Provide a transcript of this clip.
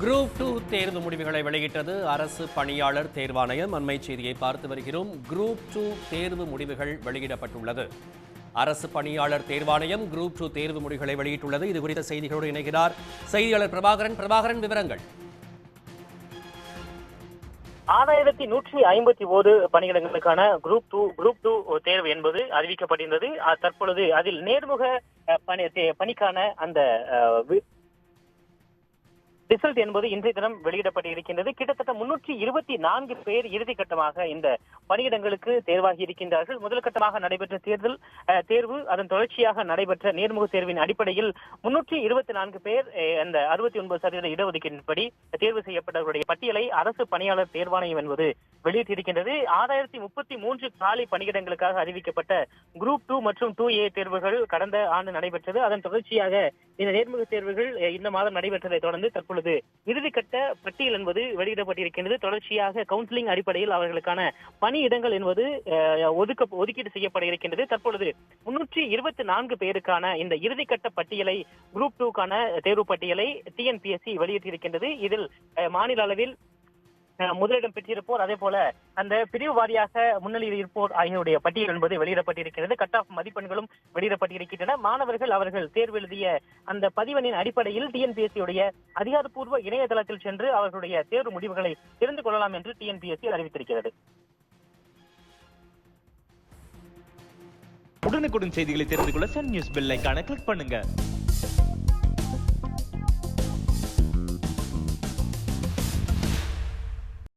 Group two தேர்வு முடிவுகளை வெளியிட்டது அரசு பணியாளர் தேர்வாணையம். அண்மை செய்தியை பார்த்து வருகிறோம். குரூப் டூ தேர்வு முடிவுகள் வெளியிடப்பட்டுள்ளது. அரசு பணியாளர் தேர்வாணையம் குரூப் டூ தேர்வு முடிவுகளை வெளியிட்டுள்ளது. இது குறித்த செய்திகளோடு இணைகிறார் செய்தியாளர் பிரபாகரன். பிரபாகரன் விவரங்கள். ஆறாயிரத்தி நூற்றி ஐம்பத்தி ஒரு பணியிடங்களுக்கான குரூப் டூ குரூப் டூ தேர்வு என்பது அறிவிக்கப்பட்டிருந்தது. தற்பொழுது அதில் நேர்முக பணி தே- பணிக்கான அந்த ரிசல்ட் என்பது இன்றைய தினம் வெளியிடப்பட்டு இருக்கின்றது கிட்டத்தட்ட முன்னூற்றி இருபத்தி நான்கு பேர் இறுதிக்கட்டமாக இந்த பணியிடங்களுக்கு தேர்வாகி இருக்கின்றார்கள். முதல் கட்டமாக நடைபெற்ற தேர்தல் தேர்வு அதன் தொடர்ச்சியாக நடைபெற்ற நேர்முக தேர்வின் அடிப்படையில் முன்னூற்றி இருபத்தி நான்கு பேர் அந்த அறுபத்தி ஒன்பது சதவீத இடஒதுக்கீட்டின்படி தேர்வு செய்யப்பட்டவர்களுடைய பட்டியலை அரசு பணியாளர் தேர்வாணையம் என்பது வெளியிட்டிருக்கின்றது. ஆறாயிரத்தி முப்பத்தி மூன்று காலி பணியிடங்களுக்காக அறிவிக்கப்பட்ட குரூப் டூ மற்றும் டூ ஏ தேர்வுகள் கடந்த ஆண்டு நடைபெற்றது. அதன் தொடர்ச்சியாக இந்த நேர்முக தேர்வுகள் இந்த மாதம் நடைபெற்றதை தொடர்ந்து தற்பொழுது இறுதிக்கட்ட பட்டியல் என்பது வெளியிடப்பட்டிருக்கின்றது. தொடர்ச்சியாக கவுன்சிலிங் அடிப்படையில் அவர்களுக்கான பணியிடங்கள் என்பது ஒதுக்க ஒதுக்கீடு செய்யப்பட இருக்கின்றது தற்பொழுது முன்னூற்றி இருபத்தி நான்கு பேருக்கான இந்த இறுதிக்கட்ட பட்டியலை குரூப் டூக்கான தேர்வு பட்டியலை டிஎன்பிஎஸ்சி வெளியிட்டிருக்கின்றது. இதில் மாநில அளவில் முதலிடம் பெற்றிருப்போர். அதே போல அந்த பிரிவு வாரியாக முன்னிலையில் இருப்போர் ஆகியோருடைய பட்டியல் என்பது வெளியிடப்பட்டிருக்கிறது. கட் ஆஃப் மதிப்பெண்களும் வெளியிடப்பட்டிருக்கின்றன. மாணவர்கள் அவர்கள் தேர்வு எழுதிய அந்த பதிவெண்ணின் அடிப்படையில் டிஎன்பிஎஸ்சி உடைய அதிகாரப்பூர்வ இணையதளத்தில் சென்று அவர்களுடைய தேர்வு முடிவுகளை தெரிந்து கொள்ளலாம் என்று டிஎன்பிஎஸ்சி அறிவித்திருக்கிறது. உடனுக்குடன் செய்திகளை தெரிந்து கொள்ள சன் நியூஸ் பெல் கிளிக் பண்ணுங்க.